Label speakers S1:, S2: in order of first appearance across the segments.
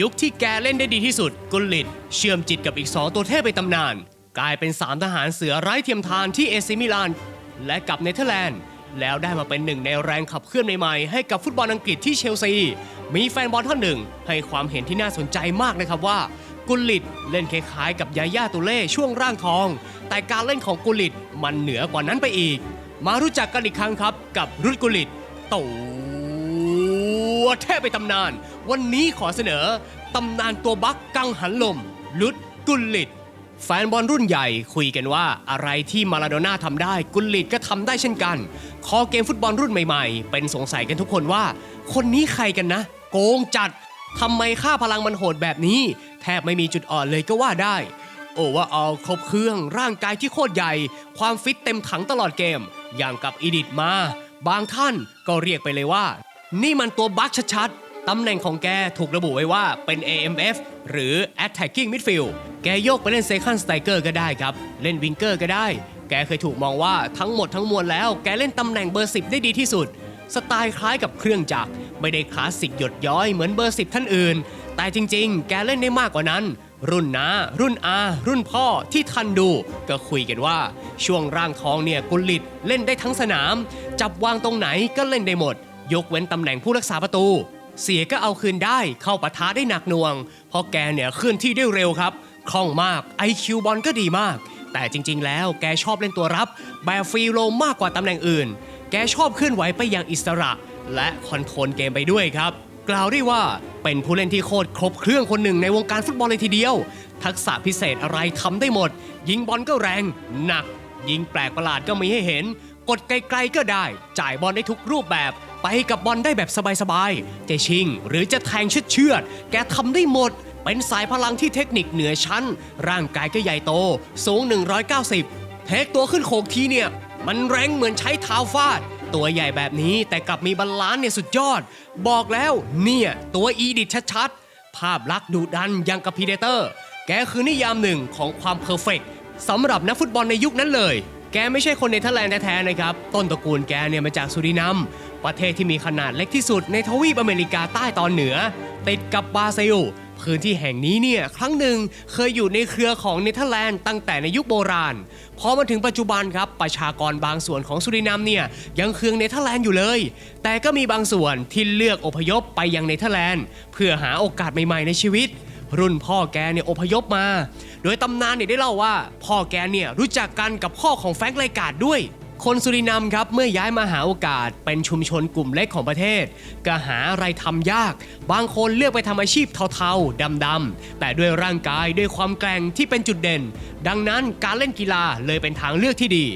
S1: ยุคที่แกเล่นได้ดีที่สุด กุลลิตเชื่อมจิตกับอีก 2 ตัวเทพไปตำนาน กลายเป็น 3 ทหารเสือไร้เทียมทานที่เอซิมิลาน และกับเนเธอร์แลนด์ แล้วได้มาเป็นหนึ่งในแรงขับเคลื่อนใหม่ๆให้กับฟุตบอลอังกฤษที่เชลซี มีแฟนบอลท่านหนึ่ง ให้ความเห็นที่น่าสนใจมากนะครับว่า กุลลิตเล่นคล้ายๆกับยาย่าตุเล่ช่วงร่างทอง แต่การเล่นของกุลลิตมันเหนือกว่านั้นไปอีก มารู้จักกันอีกครั้งครับกับรุดกุลิตตั วเทพไปตำนาน วันนี้ขอเสนอ ตำนานตัวบักกังหันลม ลุดกุลลิตแฟนบอลรุ่นใหญ่คุยกันว่าอะไรที่มาราโดน่าทำได้กุลลิตก็ทำได้เช่นกัน คอเกมฟุตบอลรุ่นใหม่ๆ เป็นสงสัยกันทุกคนว่า คนนี้ใครกันนะ โกงจัดทำไมค่าพลังมันโหดแบบนี้ แทบไม่มีจุดอ่อนเลยก็ว่าได้ โอว่าเอาครบเครื่องร่างกายที่โคตรใหญ่ ความฟิตเต็มถังตลอดเกม อย่างกับอีดิทมา บางท่านก็เรียกไปเลยว่า นี่มันตัวบัคชัดๆ ตำแหน่งของแกถูกระบุไว้ว่าเป็น AMF หรือ Attacking Midfield แกโยกไปเล่น Second Striker ก็ได้ครับ เล่นวิงเกอร์ก็ได้ แกเคยถูกมองว่าทั้งหมดทั้งมวลแล้ว แกเล่นตำแหน่งเบอร์ 10 ได้ดีที่สุด สไตล์คล้ายกับเครื่องจักร ไม่ได้คลาสสิกหยดย้อยเหมือนเบอร์ 10 ท่านอื่น แต่จริงๆ แกเล่นได้มากกว่านั้นรุ่นน้ารุ่นอา รุ่นพ่อที่ทันดู ก็คุยกันว่า ช่วงร่างทองเนี่ยกุลิตเล่นได้ทั้งสนาม จับวางตรงไหนก็เล่นได้หมด ยกเว้นตำแหน่งผู้รักษาประตู เสียก็เอาคืนได้เข้าปะทะได้หนักหน่วง เพราะแกเนี่ยเคลื่อนที่ได้เร็วครับคล่องมาก IQ บอลก็ดีมาก แต่จริง ๆ แล้วแกชอบเล่นตัวรับแบบฟรีโรมมากกว่าตำแหน่งอื่น แกชอบเคลื่อนไหวไปอย่างอิสระ และคอนโทรลเกมไปด้วยครับกล่าวได้ว่าเป็นผู้เล่นที่โคตรครบเครื่องคนหนึ่งในวงการฟุตบอลเลยทีเดียว ทักษะพิเศษอะไรทำได้หมด ยิงบอลก็แรง หนัก ยิงแปลกประหลาดก็มีให้เห็น กดไกลๆก็ได้ จ่ายบอลได้ทุกรูปแบบ ไปกับบอลได้แบบสบายๆจะชิง หรือจะแทงเชือด แกทำได้หมด เป็นสายพลังที่เทคนิคเหนือชั้น ร่างกายก็ใหญ่โต สูง 190 เทคตัวขึ้นโขกทีเนี่ย มันแรงเหมือนใช้เท้าฟาด ตัวใหญ่แบบนี้แต่กลับมีบาลานซ์เนี่ยสุดยอด บอกแล้วเนี่ย ตัวอีดิทชัดๆ ภาพลักษณ์ดุดันยังกับพีเดเตอร์ แกคือนิยามหนึ่งของความเพอร์เฟกต์สำหรับนักฟุตบอลในยุคนั้นเลย แกไม่ใช่คนเนเธอร์แลนด์แท้ๆนะครับ ต้นตระกูลแกเนี่ยมาจากสุรินัม ประเทศที่มีขนาดเล็กที่สุดในทวีปอเมริกาใต้ตอนเหนือ ติดกับบราซิล พื้นที่แห่งนี้เนี่ยครั้งหนึ่งเคยอยู่ในเครือของเนเธอร์แลนด์ตั้งแต่ในยุคโบราณ พอมาถึงปัจจุบันครับประชากรบางส่วนของสุรินัมเนี่ยยังเคืองเนเธอร์แลนด์อยู่เลย แต่ก็มีบางส่วนที่เลือกอพยพไปยังเนเธอร์แลนด์ เพื่อหาโอกาสใหม่ๆในชีวิตรุ่นพ่อแกเนี่ยอพยพมา โดยตำนานเนี่ยได้เล่าว่า พ่อแกเนี่ยรู้จักกันกับพ่อของแฟรงค์ไลการ์ดด้วย คนสุรินัมครับเมื่อย้ายมาหาโอกาสเป็นชุมชนกลุ่มเล็กของประเทศ ก็หาอะไรทำยาก บางคนเลือกไปทำอาชีพเทาๆดำๆแต่ด้วยร่างกายด้วยความแกร่งที่เป็นจุดเด่น ดังนั้นการเล่นกีฬาเลยเป็นทางเลือกที่ดี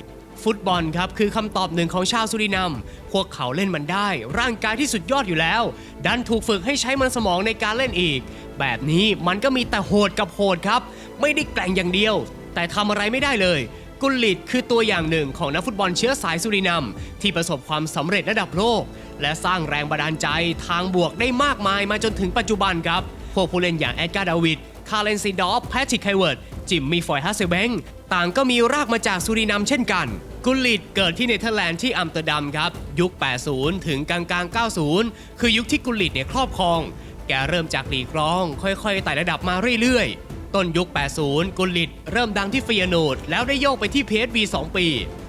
S1: ฟุตบอลครับคือคำตอบหนึ่งของชาวสุรินัมพวกเขาเล่นมันได้ ร่างกายที่สุดยอดอยู่แล้ว ดันถูกฝึกให้ใช้มันสมองในการเล่นอีก แบบนี้มันก็มีแต่โหดกับโหดครับ ไม่ได้แกร่งอย่างเดียว แต่ทำอะไรไม่ได้เลย กุลลิตคือตัวอย่างหนึ่งของนักฟุตบอลเชื้อสายสุรินัมที่ประสบความสำเร็จระดับโลก และสร้างแรงบันดาลใจทางบวกได้มากมายมาจนถึงปัจจุบันครับ พวกผู้เล่นอย่างแอดการ์ดาวิด คาร์เลนซิดอฟ แพทริกไคเวิร์ด จิมมี่ฟอยฮัสเซเบงต่างก็มีรากมาจากสุรินัมเช่นกัน กุลลิตเกิดที่เนเธอร์แลนด์ที่อัมสเตอร์ดัมครับ ยุค 80 ถึงกลางกลาง90 คือยุคที่กุลลิตเนี่ยครอบครอง แกเริ่มจากลีกรอง ค่อยๆไต่ระดับมาเรื่อยๆ ต้นยุค 80 กุลิตเริ่มดังที่ฟิยาโนดแล้วได้โยกไปที่เพสบี2ปี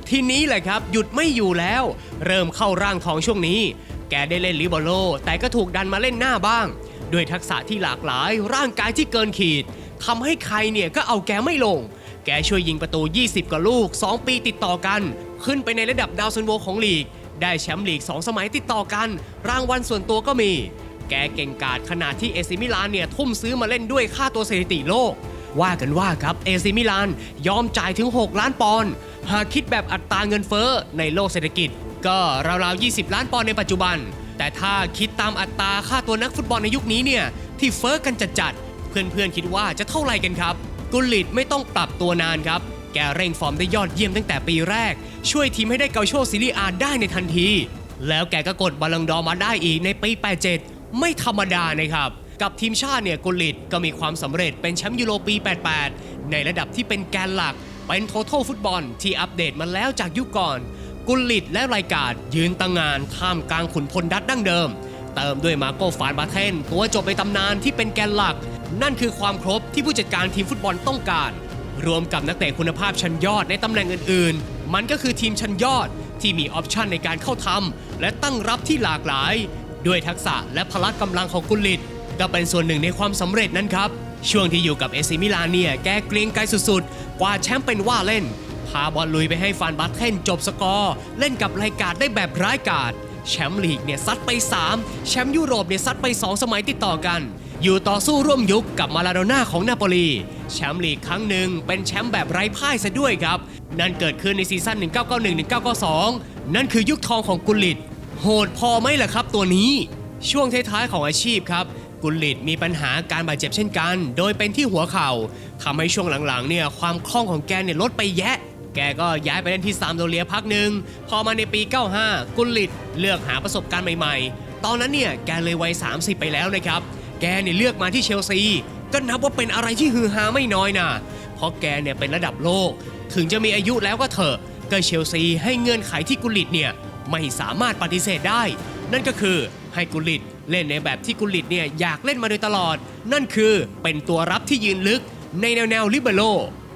S1: ทีนี้แหละครับ หยุดไม่อยู่แล้ว เริ่มเข้าร่างทองช่วงนี้ แกได้เล่นลิเบโรแต่ก็ถูกดันมาเล่นหน้าบ้าง ด้วยทักษะที่หลากหลาย ร่างกายที่เกินขีดทำให้ใครเนี่ยก็เอาแกไม่ลง แกช่วยยิงประตู 20 กว่าลูก 2 ปีติดต่อกัน ขึ้นไปในระดับดาวซันโวของลีก ได้แชมป์ลีก 2 สมัยติดต่อกัน รางวัลส่วนตัวก็มี แกเก่งกาจขนาดที่เอซิมิลานเนี่ยทุ่มซื้อมาเล่นด้วยค่าตัวสถิติโลก ว่ากันว่าครับเอซิมิลานยอมจ่ายถึง 6 ล้านปอนด์หากคิดแบบอัตราเงินเฟ้อในโลกเศรษฐกิจ ก็ราวๆ 20 ล้านปอนด์ในปัจจุบัน แต่ถ้าคิดตามอัตราค่าตัวนักฟุตบอลในยุคนี้เนี่ยที่เฟ้อกันจัดๆเพื่อนๆคิดว่าจะเท่าไหร่กันครับ กุลิตไม่ต้องปรับตัวนานครับแกเร่งฟอร์มได้ยอดเยี่ยมตั้งแต่ปีแรก ช่วยทีมให้ได้เกาโชซีรีอาได้ในทันที แล้วแกก็กดบอลลังดอมาได้อีกในปี 87 ไม่ธรรมดานะครับ กับทีมชาติเนี่ยกุลิตก็มีความสำเร็จเป็นแชมป์ยูโรปี 88 ในระดับที่เป็นแกนหลัก เป็นโทท a l ฟุตบอลที่อัปเดตมาแล้วจากยุคก่อน กุลลิตและรายการยืนตั้งงานท่ามกลางขุนพลดัดดั้งเดิม เติมด้วยมาโกฟานบาเทนตัวจบในตำนานที่เป็นแกนหลัก นั่นคือความครบที่ผู้จัดการทีมฟุตบอลต้องการ รวมกับนักเตะคุณภาพชั้นยอดในตำแหน่งอื่นๆ มันก็คือทีมชั้นยอดที่มีออปชันในการเข้าทำและตั้งรับที่หลากหลาย ด้วยทักษะและพละกำลังของกุลิตก็เป็นส่วนหนึ่งในความสำเร็จนั้นครับ ช่วงที่อยู่กับเอซิมิลานเนี่ยแกเกรียงไกรสุดๆ กว่าแชมป์เป็นว่าเล่น พาบอลลุยไปให้ฟานบัตเทนจบสกอร์ เล่นกับรายการได้แบบร้ายกาจแชมป์ลีกเนี่ยซัดไป 3 แชมป์ยุโรปเนี่ยซัดไป 2 สมัยติดต่อกัน อยู่ต่อสู้ร่วมยุคกับมาลาโดน่าของนาโปลีแชมป์ลีกครั้งหนึ่งเป็นแชมป์แบบไร้พ่ายซะด้วยครับ นั่นเกิดขึ้นในซีซั่น 1991-1992 นั่นคือยุคทองของกุลิต โหดพอไหมล่ะครับตัวนี้ช่วงท้ายๆของอาชีพครับ กุลิตมีปัญหาการบาดเจ็บเช่นกัน โดยเป็นที่หัวเข่าทำให้ช่วงหลังๆเนี่ยความคล่องของแกเนี่ยลดไปแยะ แกก็ย้ายไปเล่นที่ซามโดเรียพักหนึ่งพอมาในปี 95 กุลิตเลือกหาประสบการณ์ใหม่ๆ ตอนนั้นเนี่ยแกเลยวัย 30 ไปแล้วนะครับ แกเนี่ยเลือกมาที่เชลซี ก็นับว่าเป็นอะไรที่ฮือฮาไม่น้อยนะเพราะแกเนี่ยเป็นระดับโลก ถึงจะมีอายุแล้วก็เถอะก็เชลซีให้เงื่อนไขที่กุลิตเนี่ย ไม่สามารถปฏิเสธได้ นั่นก็คือให้กุลิตเล่นในแบบที่กุลิตเนี่ยอยากเล่นมาโดยตลอด นั่นคือเป็นตัวรับที่ยืนลึกในแนวแนวลิเบโร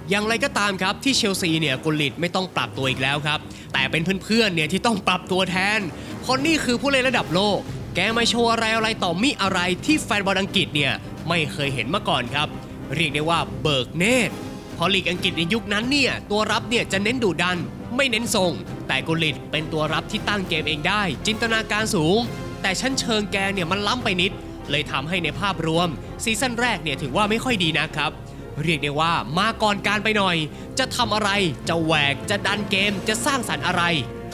S1: อย่างไรก็ตามครับที่เชลซีเนี่ยกุลิตไม่ต้องปรับตัวอีกแล้วครับ แต่เป็นเพื่อนๆเนี่ยที่ต้องปรับตัวแทนเพราะนี่คือผู้เล่นระดับโลก แกมาโชว์อะไรอะไรต่อมีอะไรที่แฟนบอลอังกฤษเนี่ยไม่เคยเห็นมาก่อนครับ เรียกได้ว่าเบิกเนตร ราะลีกอังกฤษในยุคนั้นเนี่ยตัวรับเนี่ยจะเน้นดุดัน ไม่เน้นทรงแต่กุลิตเป็นตัวรับที่ตั้งเกมเองได้ จินตนาการสูง แต่ชั้นเชิงแกเนี่ยมันล้ำไปนิด เลยทำให้ในภาพรวม ซีซั่นแรกเนี่ยถือว่าไม่ค่อยดีนะครับเรียกได้ว่ามาก่อนการไปหน่อย จะทำอะไร จะแหวก จะดันเกม จะสร้างสรรค์อะไร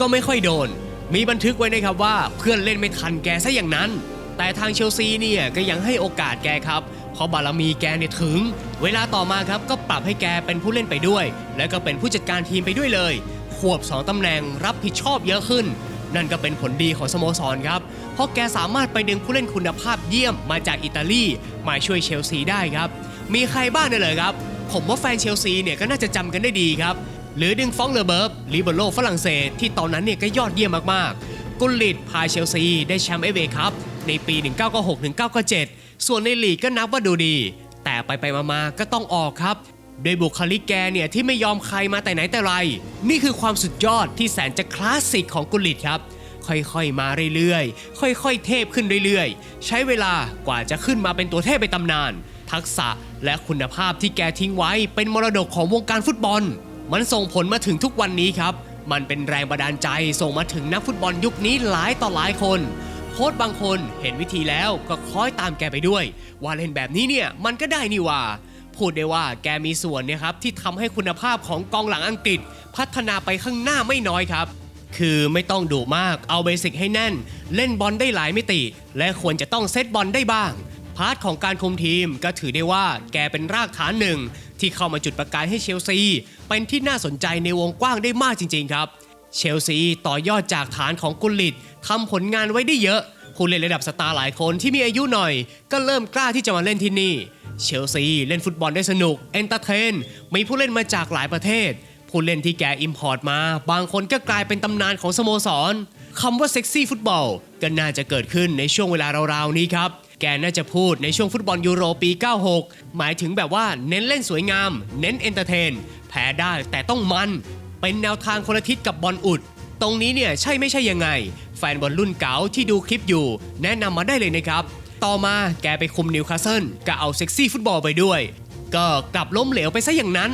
S1: ก็ไม่ค่อยโดน มีบันทึกไว้นะครับว่าเพื่อนเล่นไม่ทันแกซะอย่างนั้น แต่ทางเชลซีเนี่ยก็ยังให้โอกาสแกครับ เพราะบารมีแกเนี่ยถึง เวลาต่อมาครับก็ปรับให้แกเป็นผู้เล่นไปด้วย และก็เป็นผู้จัดการทีมไปด้วยเลยควบ 2ตำแหน่งรับผิดชอบเยอะขึ้น นั่นก็เป็นผลดีของสโมสรครับ เพราะแกสามารถไปดึงผู้เล่นคุณภาพเยี่ยมมาจากอิตาลีมาช่วยเชลซีได้ครับ มีใครบ้างเนี่ยเลยครับ ผมว่าแฟนเชลซีเนี่ยก็น่าจะจำกันได้ดีครับ หรือดึงฟองเลอเบิร์บลิเบโรฝรั่งเศส ที่ตอนนั้นเนี่ยก็ยอดเยี่ยมมากๆกุลลิตพาเชลซีได้แชมป์เอเวครับในปี 1996-1997 ส่วนในลีกก็นับว่าดูดี แต่ไปไปๆมาๆก็ต้องออกครับ โดยบุคลิกแกเนี่ยที่ไม่ยอมใครมาแต่ไหนแต่ไร นี่คือความสุดยอดที่แสนจะคลาสสิกของกุลิตครับค่อยๆ มาเรื่อยๆ ค่อยๆ เทพขึ้นเรื่อยๆ ใช้เวลากว่าจะขึ้นมาเป็นตัวเทพไปนตำนาน ทักษะและคุณภาพที่แกทิ้งไว้เป็นมรดกของวงการฟุตบอล มันส่งผลมาถึงทุกวันนี้ครับ มันเป็นแรงบันดาลใจส่งมาถึงนักฟุตบอลยุคนี้หลายต่อหลายคน ค้ชบางคนเห็นวิธีแล้วก็คล้อยตามแกไปด้วย ว่าเล่นแบบนี้เนี่ยมันก็ได้นี่ว่า พูดได้ว่าแกมีส่วนเนี่ยครับที่ทำให้คุณภาพของกองหลังอังกฤษ พัฒนาไปข้างหน้าไม่น้อยครับ คือไม่ต้องดุมากเอาเบสิกให้แน่น เล่นบอลได้หลายมิติ และควรจะต้องเซตบอลได้บ้าง พาร์ทของการคุมทีมก็ถือได้ว่าแกเป็นรากฐานหนึ่งที่เข้ามาจุดประกายให้เชลซี เป็นที่น่าสนใจในวงกว้างได้มากจริง ๆ ครับ เชลซีต่อยอดจากฐานของกุลิตทำผลงานไว้ได้เยอะผู้เล่นระดับสตาร์หลายคนที่มีอายุหน่อย ก็เริ่มกล้าที่จะมาเล่นที่นี่ เชลซีเล่นฟุตบอลได้สนุกเอนเตอร์เทน มีผู้เล่นมาจากหลายประเทศ ผู้เล่นที่แกอิมพอร์ตมา บางคนก็กลายเป็นตำนานของสโมสรคำว่าเซ็กซี่ฟุตบอลก็น่าจะเกิดขึ้นในช่วงเวลาราวๆนี้ครับแกน่าจะพูดในช่วงฟุตบอลยูโรปี 96 หมายถึงแบบว่าเน้นเล่นสวยงาม เน้นเอนเตอร์เทน แพ้ได้แต่ต้องมัน เป็นแนวทางคนละทิศกับบอลอุด ตรงนี้เนี่ยใช่ไม่ใช่ยังไง แฟนบอลรุ่นเก๋าที่ดูคลิปอยู่ แนะนำมาได้เลยนะครับ ต่อมาแกไปคุมนิวคาสเซิลก็เอาเซ็กซี่ฟุตบอลไปด้วย ก็กลับล้มเหลวไปซะอย่างนั้น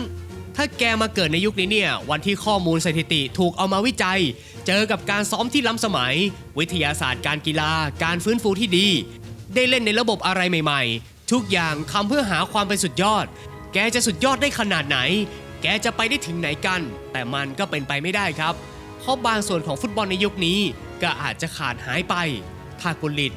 S1: ถ้าแกมาเกิดในยุคนี้เนี่ยวันที่ข้อมูลสถิติถูกเอามาวิจัย เจอกับการซ้อมที่ล้ำสมัย วิทยาศาสตร์การกีฬา การฟื้นฟูที่ดี ได้เล่นในระบบอะไรใหม่ ๆ ทุกอย่างทำเพื่อหาความเป็นสุดยอด แกจะสุดยอดได้ขนาดไหน แกจะไปได้ถึงไหนกัน แต่มันก็เป็นไปไม่ได้ครับ เพราะบางส่วนของฟุตบอลในยุคนี้ก็อาจจะขาดหายไปถ้ากุลิต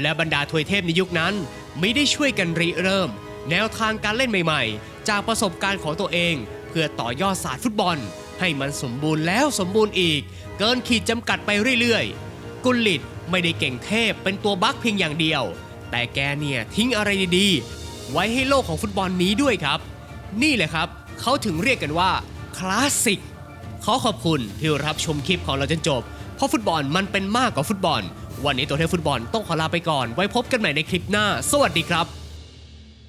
S1: และบรรดาทวยเทพในยุคนั้นไม่ได้ช่วยกันริเริ่ม แนวทางการเล่นใหม่ ๆ จากประสบการณ์ของตัวเอง เพื่อต่อยอดศาสตร์ฟุตบอล ให้มันสมบูรณ์แล้วสมบูรณ์อีก เกินขีดจำกัดไปเรื่อยๆ กุลิตไม่ได้เก่งเทพเป็นตัวบั๊กเพียงอย่างเดียว แต่แกเนี่ยทิ้งอะไรดีๆไว้ให้โลกของฟุตบอลนี้ด้วยครับ นี่แหละครับ เขาถึงเรียกกันว่าคลาสสิกขอขอบคุณที่รับชมคลิปของเราจนจบ เพราะฟุตบอลมันเป็นมากกว่าฟุตบอล วันนี้ตัวเทพฟุตบอลต้องขอลาไปก่อน ไว้พบกันใหม่ในคลิปหน้า สวัสดีครับ